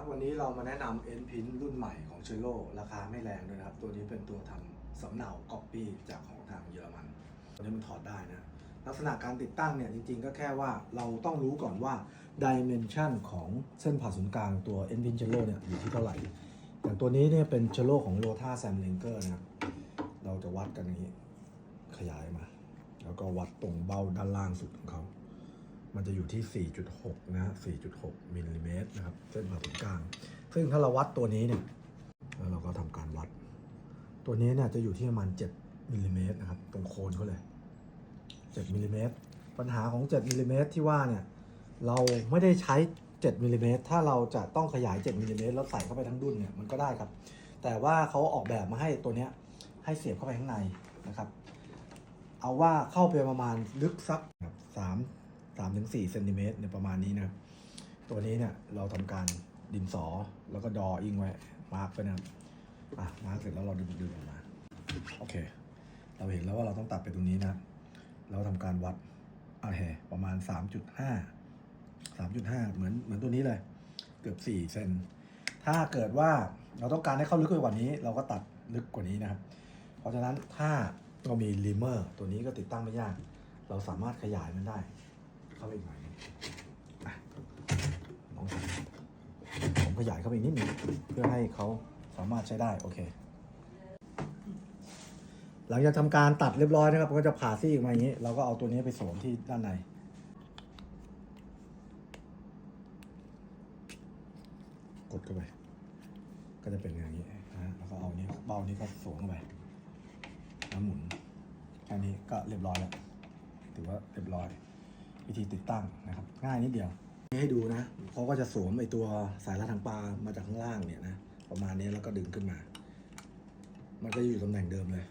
ครับวันนี้เรามาแนะนำเอ็นพินรุ่นใหม่ของเชโ o ราคาไม่แรงด้วยนะครับ ตัวนี้เป็นตัวทำสำเนาก๊อปปี้จากของทางเยอรมันตัวนี้มันถอดได้นะ ลักษณะการติดตั้งเนี่ยจริงๆ ก็แค่ว่าเราต้องรู้ก่อนว่าดิเมนชันของเส้นผ่าศูนย์กลางตัว e n p i n c h e l l o เนี่ยอยู่ที่เท่าไหร่อย่างตัวนี้เนี่ยเป็นเชลโลของ r o t a Sam l i n k e r นะครับเราจะวัดกันนี้ขยายมา แล้วก็วัดตรงเบ้าด้านล่างสุดของเขา มันจะอยู่ที่ 4.6 นะฮะ 4.6มิลลิเมตรนะครับ เส้นผ่าศูนย์กลาง ซึ่งถ้าเราวัดตัวนี้เนี่ย แล้วเราก็ทำการวัด ตัวนี้เนี่ยจะอยู่ที่ประมาณ 7มิลลิเมตรนะครับ ตรงโคนเขาเลย 7มิลลิเมตร ปัญหาของ 7มิลลิเมตรที่ว่าเนี่ย เราไม่ได้ใช้ 7มิลลิเมตรถ้าเราจะต้องขยาย 7มิลลิเมตรแล้วใส่เข้าไปทั้งดุนเนี่ย มันก็ได้ครับ แต่ว่าเขาออกแบบมาให้ตัวเนี้ย ให้เสียบเข้าไปข้างในนะครับ เอาว่าเข้าไปประมาณลึกสักสาม สามถึงสี่เซนติเมตรเนี่ยประมาณนี้นะครับ ตัวนี้เนี่ยเราทำการดินสอแล้วก็ดออิงไว้มาร์กไปนะครับอะมาร์กเสร็จแล้วเราดึงดึงออกมาโอเค เราเห็นแล้วว่าเราต้องตัดไปตรงนี้นะเราทำการวัดอ่าแฮประมาณ 3.5 3.5 เหมือนเหมือนตัวนี้เลย เกือบ4เซนถ้าเกิดว่าเราต้องการให้เข้าลึกไปกว่านี้ เราก็ตัดลึกกว่านี้นะครับ เพราะฉะนั้นถ้าเรามีลิเมอร์ตัวนี้ก็ติดตั้งไม่ยาก เราสามารถขยายมันได้ เข้าไปอีกหน่อยหนึ่งอะลองผมขยายเข้าไปนิดหนึงเพื่อให้เขาสามารถใช้ได้โอเค หลังจากทำการตัดเรียบร้อยนะครับก็จะผ่าซี่ออกมาอย่างนี้ เราก็เอาตัวนี้ไปสวมที่ด้านในกดเข้าไป ก็จะเป็นอย่างนี้นะแล้วก็เอานี้เบ้านี้ก็สวมเข้าไปแล้วหมุนแค่นี้ก็เรียบร้อยแล้ว ถือว่าเรียบร้อย วิธีติดตั้งนะครับ ง่ายนิดเดียว ให้ดูนะเขาก็จะสวมไอตัวสายรัดทางปลามาจากข้างล่างเนี่ยนะประมาณนี้แล้วก็ดึงขึ้นมา มันก็อยู่ตำแหน่งเดิมเลย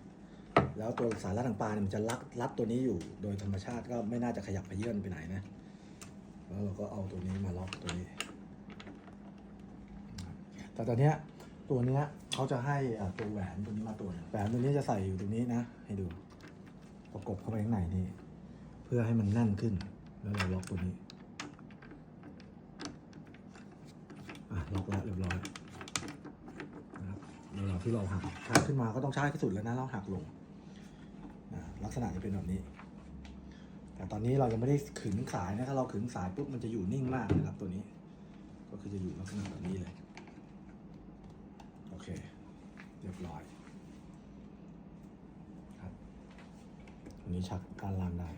แล้วตัวสายรัดทางปลาเนี่ยมันจะรัดรัดตัวนี้อยู่ โดยธรรมชาติก็ไม่น่าจะขยับไปเยื่อนไปไหนนะ แล้วเราก็เอาตัวนี้มาล็อกตัวนี้ แต่ตอนเนี้ยตัวเนี้ยเขาจะให้ตัวแหวนตัวนี้มาตัวแหวนตัวนี้จะใส่อยู่ตรงนี้นะ ให้ดู ประกบเข้าไปข้างในนี่ เพื่อให้มันแน่นขึ้น แล้วเราล็อกตัวนี้ อะล็อกแล้วเรียบร้อยนะครับเวลาที่เราหักชักขึ้นมาก็ต้องช้าที่สุดแล้วนะเราหักลงนะลักษณะจะเป็นแบบนี้ แต่ตอนนี้เรายังไม่ได้ขึงสายนะถ้าเราขึงสายปุ๊บมันจะอยู่นิ่งมากนะครับตัวนี้ ก็คือจะอยู่ลักษณะแบบนี้เลย โอเค เรียบร้อยครับอันนี้ชักการลางได้